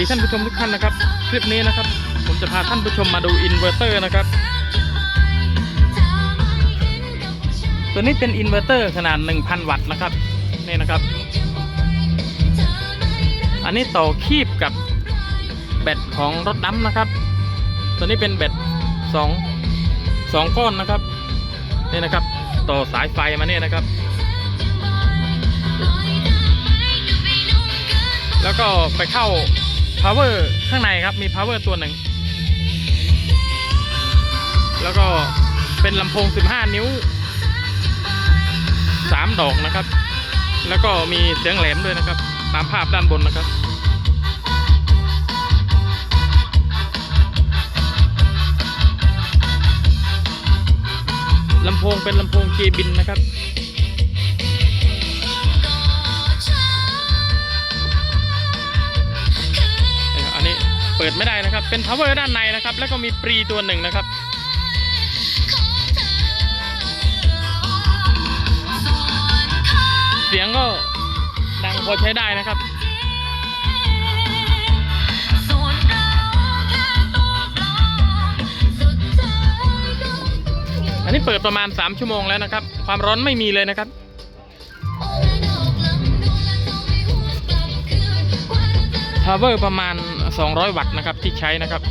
ดีท่านผู้ชมทุกท่านนะครับ คลิปนี้นะครับ ผมจะพาท่านผู้ชมมาดูอินเวอร์เตอร์นะครับ ตัวนี้เป็นอินเวอร์เตอร์ขนาด 1,000 วัตต์นะครับนี่นะครับ อันนี้ต่อคีบกับแบตของรถดำนะครับ ตัวนี้เป็นแบตสองสองก้อนนะครับนี่นะครับ ต่อสายไฟมาเนี่ยนะครับแล้วก็ไปเข้า power ข้างในครับมี power ตัวหนึ่ง แล้วก็เป็นลำโพง 15 นิ้ว 3 ดอกนะครับ แล้วก็มีเสียงแหลมด้วยนะครับ ตามภาพด้านบนนะครับลำโพงเป็นลำโพงเจบินนะครับ เปิดไม่ได้นะครับ เป็น power ด้านในนะครับ แล้วก็มีปรีตัวหนึ่งนะครับเสียงก็ดังพอใช้ได้นะครับอันนี้เปิดประมาณ 3 ชั่วโมงแล้วนะครับ ความร้อนไม่มีเลยนะครับ power ประมาณ 200 วัตต์นะครับที่ใช้นะครับ